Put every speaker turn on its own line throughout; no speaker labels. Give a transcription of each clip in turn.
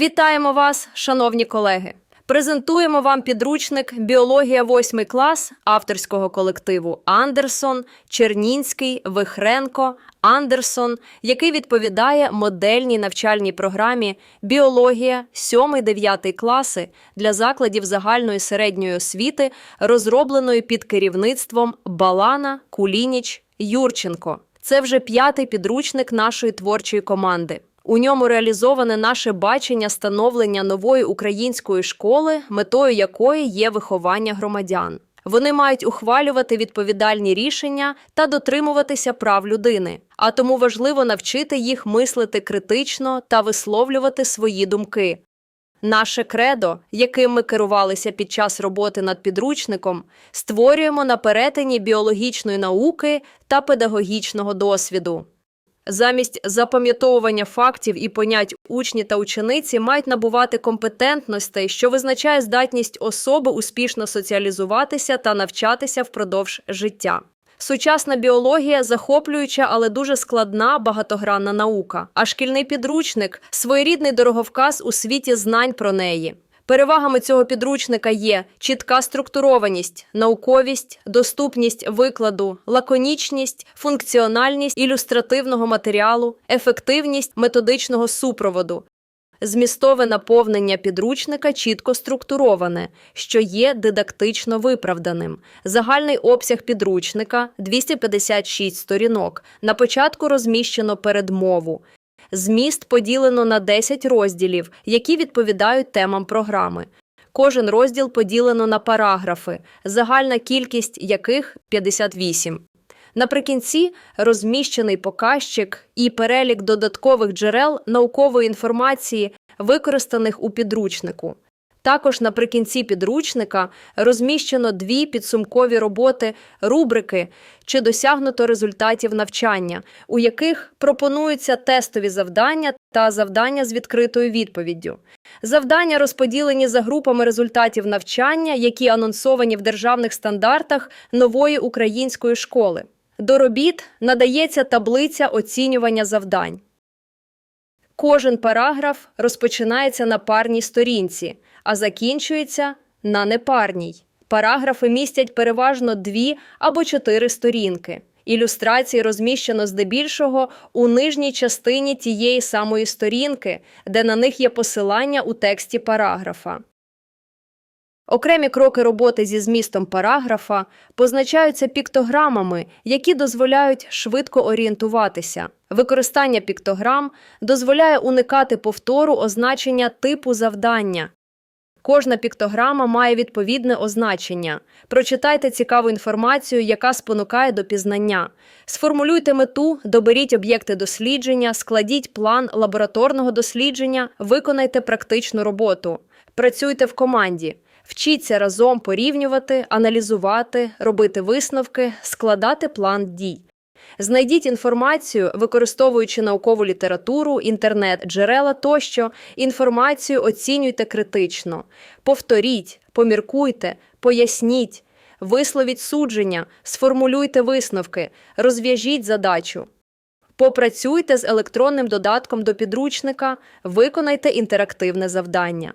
Вітаємо вас, шановні колеги! Презентуємо вам підручник Біологія 8 клас авторського колективу Андерсон, Чернінський, Вихренко, Андерсон, який відповідає модельній навчальній програмі Біологія 7-9 класи для закладів загальної середньої освіти, розробленої під керівництвом Балана, Кулініч, Юрченко. Це вже п'ятий підручник нашої творчої команди. У ньому реалізоване наше бачення становлення нової української школи, метою якої є виховання громадян. Вони мають ухвалювати відповідальні рішення та дотримуватися прав людини, а тому важливо навчити їх мислити критично та висловлювати свої думки. Наше кредо, яким ми керувалися під час роботи над підручником, створюємо на перетині біологічної науки та педагогічного досвіду. Замість запам'ятовування фактів і понять учні та учениці мають набувати компетентностей, що визначає здатність особи успішно соціалізуватися та навчатися впродовж життя. Сучасна біологія захоплююча, але дуже складна багатогранна наука. А шкільний підручник своєрідний дороговказ у світі знань про неї. Перевагами цього підручника є чітка структурованість, науковість, доступність викладу, лаконічність, функціональність ілюстративного матеріалу, ефективність методичного супроводу. Змістове наповнення підручника чітко структуроване, що є дидактично виправданим. Загальний обсяг підручника 256 сторінок. На початку розміщено передмову. Зміст поділено на 10 розділів, які відповідають темам програми. Кожен розділ поділено на параграфи, загальна кількість яких 58. Наприкінці розміщений показчик і перелік додаткових джерел наукової інформації, використаних у підручнику. Також наприкінці підручника розміщено дві підсумкові роботи рубрики чи досягнуто результатів навчання, у яких пропонуються тестові завдання та завдання з відкритою відповіддю. Завдання розподілені за групами результатів навчання, які анонсовані в державних стандартах нової української школи. До робіт надається таблиця оцінювання завдань. Кожен параграф розпочинається на парній сторінці, а закінчується на непарній. Параграфи містять переважно дві або чотири сторінки. Ілюстрації розміщено здебільшого у нижній частині тієї самої сторінки, де на них є посилання у тексті параграфа. Окремі кроки роботи зі змістом параграфа позначаються піктограмами, які дозволяють швидко орієнтуватися. Використання піктограм дозволяє уникати повтору означення типу завдання. Кожна піктограма має відповідне означення. Прочитайте цікаву інформацію, яка спонукає до пізнання. Сформулюйте мету, доберіть об'єкти дослідження, складіть план лабораторного дослідження, виконайте практичну роботу. Працюйте в команді. Вчіться разом порівнювати, аналізувати, робити висновки, складати план дій. Знайдіть інформацію, використовуючи наукову літературу, інтернет, джерела тощо. Інформацію оцінюйте критично. Повторіть, поміркуйте, поясніть, висловіть судження, сформулюйте висновки, розв'яжіть задачу. Попрацюйте з електронним додатком до підручника, виконайте інтерактивне завдання.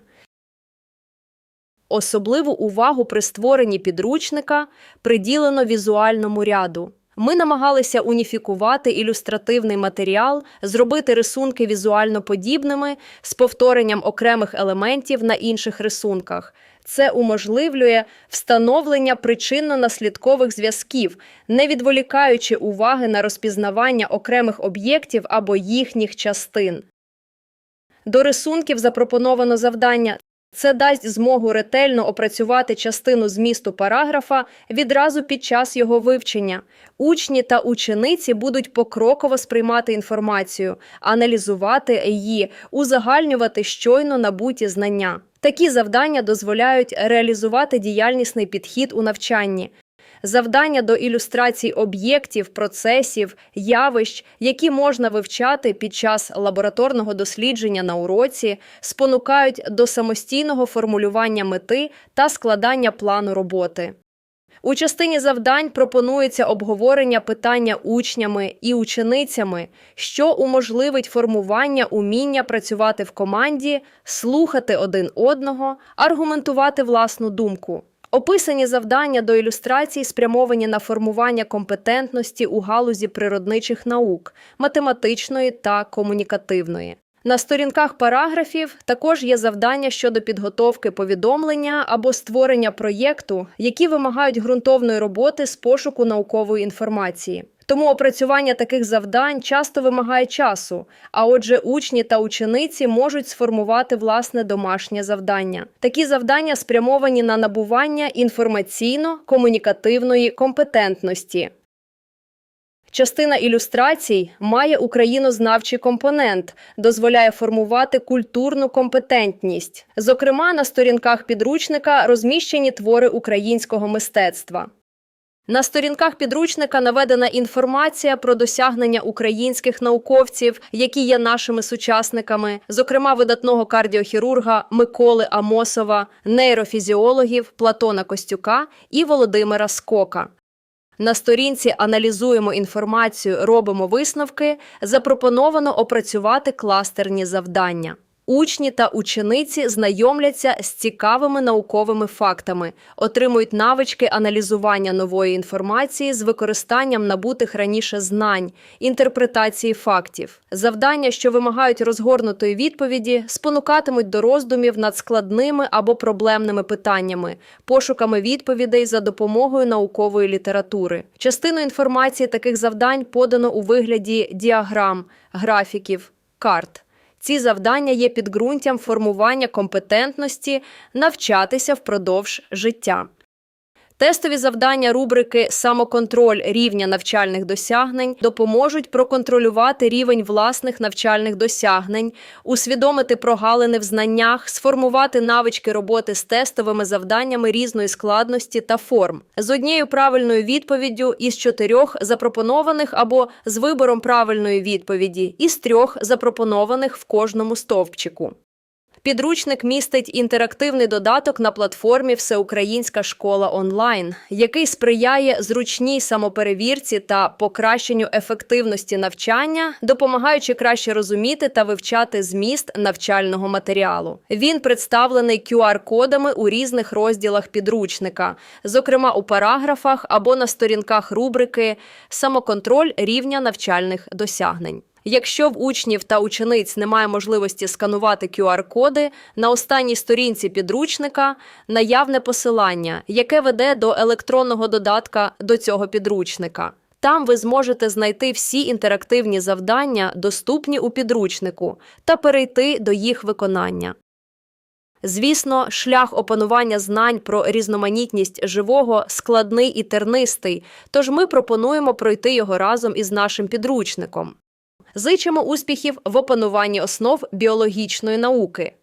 Особливу увагу при створенні підручника приділено візуальному ряду. Ми намагалися уніфікувати ілюстративний матеріал, зробити рисунки візуально подібними з повторенням окремих елементів на інших рисунках. Це уможливлює встановлення причинно-наслідкових зв'язків, не відволікаючи уваги на розпізнавання окремих об'єктів або їхніх частин. До рисунків запропоновано завдання це дасть змогу ретельно опрацювати частину змісту параграфа відразу під час його вивчення. Учні та учениці будуть покроково сприймати інформацію, аналізувати її, узагальнювати щойно набуті знання. Такі завдання дозволяють реалізувати діяльнісний підхід у навчанні. Завдання до ілюстрацій об'єктів, процесів, явищ, які можна вивчати під час лабораторного дослідження на уроці, спонукають до самостійного формулювання мети та складання плану роботи. У частині завдань пропонується обговорення питання учнями і ученицями, що уможливить формування уміння працювати в команді, слухати один одного, аргументувати власну думку. Описані завдання до ілюстрацій спрямовані на формування компетентності у галузі природничих наук, математичної та комунікативної. На сторінках параграфів також є завдання щодо підготовки повідомлення або створення проєкту, які вимагають ґрунтовної роботи з пошуку наукової інформації. Тому опрацювання таких завдань часто вимагає часу, а отже, учні та учениці можуть сформувати власне домашнє завдання. Такі завдання спрямовані на набування інформаційно-комунікативної компетентності. Частина ілюстрацій має українознавчий компонент, дозволяє формувати культурну компетентність. Зокрема, на сторінках підручника розміщені твори українського мистецтва. На сторінках підручника наведена інформація про досягнення українських науковців, які є нашими сучасниками, зокрема видатного кардіохірурга Миколи Амосова, нейрофізіологів Платона Костюка і Володимира Скока. На сторінці аналізуємо інформацію, робимо висновки. Запропоновано опрацювати кластерні завдання. Учні та учениці знайомляться з цікавими науковими фактами, отримують навички аналізування нової інформації з використанням набутих раніше знань, інтерпретації фактів. Завдання, що вимагають розгорнутої відповіді, спонукатимуть до роздумів над складними або проблемними питаннями, пошуками відповідей за допомогою наукової літератури. Частину інформації таких завдань подано у вигляді діаграм, графіків, карт. Ці завдання є підґрунтям формування компетентності навчатися впродовж життя. Тестові завдання рубрики Самоконтроль рівня навчальних досягнень допоможуть проконтролювати рівень власних навчальних досягнень, усвідомити прогалини в знаннях, сформувати навички роботи з тестовими завданнями різної складності та форм. З однією правильною відповіддю із чотирьох запропонованих або з вибором правильної відповіді із трьох запропонованих в кожному стовпчику. Підручник містить інтерактивний додаток на платформі Всеукраїнська школа онлайн, який сприяє зручній самоперевірці та покращенню ефективності навчання, допомагаючи краще розуміти та вивчати зміст навчального матеріалу. Він представлений QR-кодами у різних розділах підручника, зокрема у параграфах або на сторінках рубрики Самоконтроль рівня навчальних досягнень. Якщо в учнів та учениць немає можливості сканувати QR-коди, на останній сторінці підручника наявне посилання, яке веде до електронного додатка до цього підручника. Там ви зможете знайти всі інтерактивні завдання, доступні у підручнику, та перейти до їх виконання. Звісно, шлях опанування знань про різноманітність живого складний і тернистий, тож ми пропонуємо пройти його разом із нашим підручником. Зичимо успіхів в опануванні основ біологічної науки.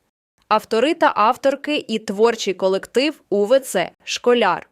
Автори та авторки і творчий колектив УВЦ Школяр.